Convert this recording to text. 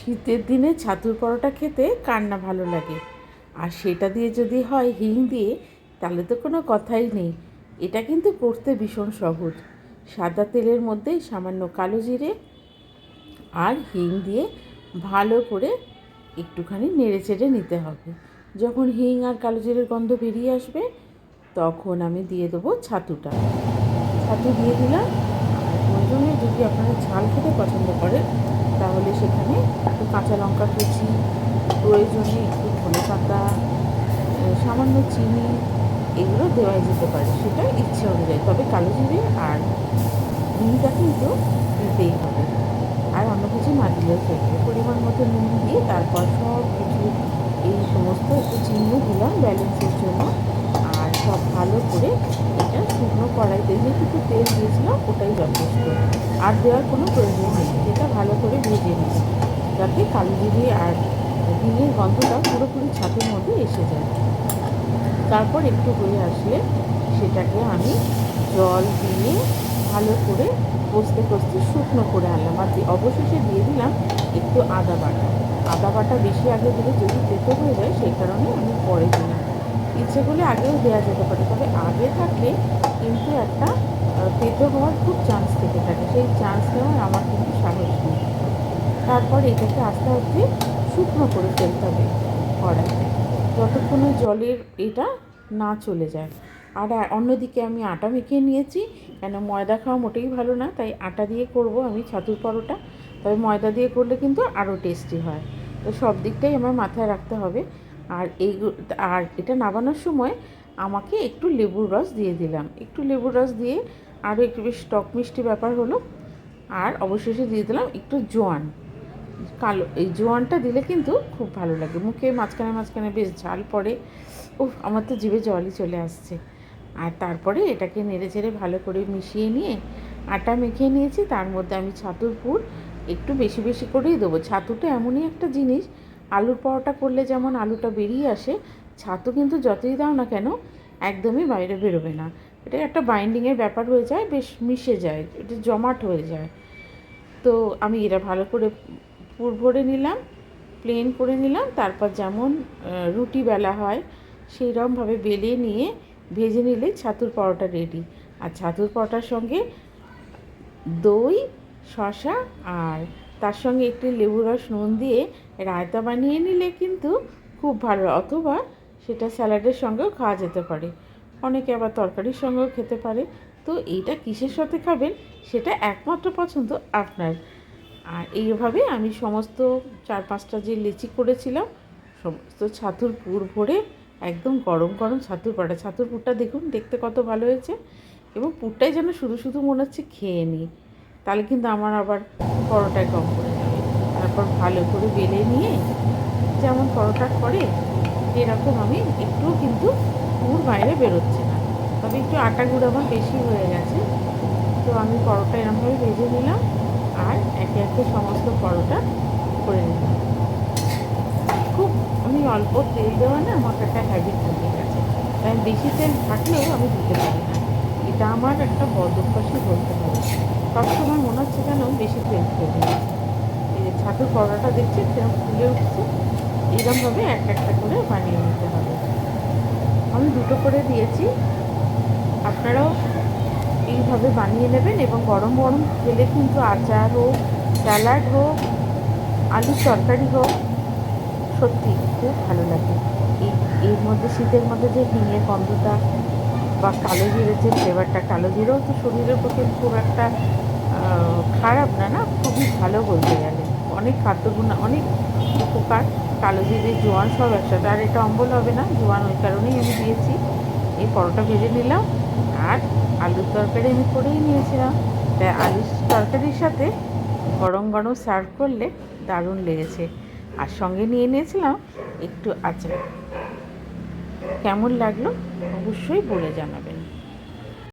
শীতের দিনে ছাতুর পরোটা খেতে কার না ভালো লাগে। আর সেটা দিয়ে যদি হয় হিং দিয়ে, তাহলে তো কোনো কথাই নেই। এটা কিন্তু করতে ভীষণ সহজ। সাদা তেলের মধ্যে সামান্য কালো জিরে আর হিং দিয়ে ভালো করে একটুখানি নেড়ে চেড়ে নিতে হবে। যখন হিং আর কালো জিরের গন্ধ বেরিয়ে আসবে, তখন আমি দিয়ে দেবো ছাতুটা। ছাতু দিয়ে দিলাম। আর যদি আপনারা ঝাল খেতে পছন্দ করেন তাহলে সেখানে একটু কাঁচা লঙ্কা কুচি, প্রয়োজনে একটু ধনে পাতা সামান্য চিনি, এগুলো দেওয়াই যেতে পারে। সেটা ইচ্ছে অনুযায়ী। তবে কালো জিরে আর ঘিটা কিন্তু দিতেই হবে। আর অন্য কিছু না দিলেও চলবে পরিমাণ মতো নুন দিয়ে তারপর সব কিছু এই সমস্ত একটু চিনিও দিলাম ব্যালেন্সের জন্য। সব ভালো করে এটা শুকনো কড়াইতে যেটুকু তেল দিয়েছিলাম, ওটাই যথেষ্ট। আর দেওয়ার কোনো প্রয়োজন নেই, এটা ভালো করে ভেজে নিই যাতে কালো আর ডিমের গন্ধটা পুরোপুরি ছাতের মধ্যে এসে যায়। তারপর একটু হয়ে আসলে সেটাকে আমি জল দিয়ে ভালো করে কষতে কষতে শুকনো করে আনলাম। আর অবশেষে দিয়ে দিলাম একটু আদা বাটা। আদা বাটা বেশি আগে দিলে যদি তেতো হয়ে যায়, সেই কারণে আমি পরে দিলাম। ইচ্ছে আগেও দেওয়া যেতে পারে। তবে আগে থাকলে কিন্তু একটা তেতো হওয়ার খুব চান্স থেকে থাকে। সেই চান্স নেওয়ার আমার কিন্তু সাহস নেই। তারপর এটাকে আস্তে আস্তে শুকনো করে ফেলতে হবে কড়াইতে। যতক্ষণ জলের এটা না চলে যায়। আর অন্যদিকে আমি আটা মেখে নিয়েছি, কেন ময়দা খাওয়া মোটেই ভালো না। তাই আটা দিয়ে করব আমি ছাতুর পরোটা। তবে ময়দা দিয়ে করলে কিন্তু আরও টেস্টি হয়। তো সব দিকটাই আমার মাথায় রাখতে হবে। আর এই আর এটা নাবানোর সময় আমাকে একটু লেবুর রস দিয়ে দিলাম। একটু লেবুর রস দিয়ে আরও একটু বেশ টক মিষ্টি ব্যাপার হলো। আর অবশেষে দিয়ে দিলাম একটু জোয়ান। কালো, এই জোয়ানটা দিলে কিন্তু খুব ভালো লাগে। মুখে মাঝখানে মাঝখানে বেশ ঝাল পড়ে। উফ, আমার তো জিভে জলই চলে আসছে। আর তারপরে এটাকে নেড়ে চেড়ে ভালো করে মিশিয়ে নিয়ে আটা মেখে নিয়েছি। তার মধ্যে আমি ছাতুর পুর একটু বেশি বেশি করেই দেবো। ছাতুটা এমনই একটা জিনিস আলুর পরোটা করলে যেমন আলুটা বেরিয়ে আসে, ছাতু কিন্তু যতই দাও না কেন একদমই বাইরে বেরোবে না। এটা একটা বাইন্ডিংয়ের ব্যাপার হয়ে যায়, বেশ মিশে যায়, এটা জমাট হয়ে যায়। তো আমি এটা ভালো করে পুর ভরে নিলাম প্লেন করে নিলাম, তারপর যেমন রুটি বেলা হয় সেই রকমভাবে বেলে নিয়ে ভেজে নিলে ছাতুর পরোটা রেডি আর ছাতুর পরোটার সঙ্গে দই, শসা আর তার সঙ্গে একটু লেবু রস নুন দিয়ে রায়তা বানিয়ে নিলে কিন্তু খুব ভালো, অথবা সেটা স্যালাডের সঙ্গেও খাওয়া যেতে পারে। অনেকে আবার তরকারির সঙ্গেও খেতে পারে। তো এইটা কিসের সাথে খাবেন? সেটা একমাত্র পছন্দ আপনার। আর এইভাবে আমি সমস্ত চার পাঁচটা যে লিচি করেছিলাম, সমস্ত ছাতুর পুর ভরে একদম গরম গরম ছাতুর পরোটা ছাতুর পুরটা দেখুন, দেখতে কত ভালো হয়েছে। এবং পুরটাই যেন শুধু শুধু মনে হচ্ছে খেয়ে নিই। তাহলে কিন্তু আমার আবার পরোটায় কম পড়ে যাবে তারপর ভালো করে বেলে নিয়ে যেমন পরোটা করে এরকম আমি একটুও কিন্তু পুর বাইরে বেরোচ্ছে না। তবে একটু আটা গুঁড়ো আমার বেশি হয়ে গেছে। তো আমি পরোটা এরকমভাবে ভেজে নিলাম আর একে একে সমস্ত পরোটা করে নিলাম। খুব আমি অল্প তেল দেওয়া না, আমার একটা হ্যাবিট হয়ে গেছে। তাই বেশি তেল থাকলেও আমি দিতে পারি না। এটা আমার একটা বদ বলতে হবে সবসময় মনে হচ্ছে যেন বেশি তেল খেয়ে এই যে ছাতুর পরোটা দেখছি সেরকম ফুলে উঠছে। এরকমভাবে এক একটা করে বানিয়ে নিতে হবে। আমি দুটো করে দিয়েছি। আপনারাও এইভাবে বানিয়ে নেবেন এবং গরম গরম খেলে কিন্তু আচার হোক, স্যালাড হোক, আলুর তরকারি হোক, সত্যি খুব ভালো লাগে। এই, এর মধ্যে শীতের মধ্যে যে হিঙের গন্ধটা বা কালো জিরের যে ফ্লেভারটা কালো জিরেও তো শরীরের পক্ষে খুব একটা খারাপ না না? খুবই ভালো বলতে গেলে। অনেক খাদ্যগুণ, অনেক উপকার। কালো জিরে, জোয়ান সব একসাথে। আর এটা অম্বল হবে না, জোয়ান ওই কারণেই আমি দিয়েছি। এই পরোটা ভেজে নিলাম। আর আলুর তরকারি আমি করেই নিয়েছিলাম। তাই আলুর তরকারির সাথে গরম গরম সার্ভ করলে দারুণ লেগেছে। আর সঙ্গে নিয়ে নিয়েছিলাম একটু আচার। কেমন লাগল অবশ্যই বলে জানাবেন।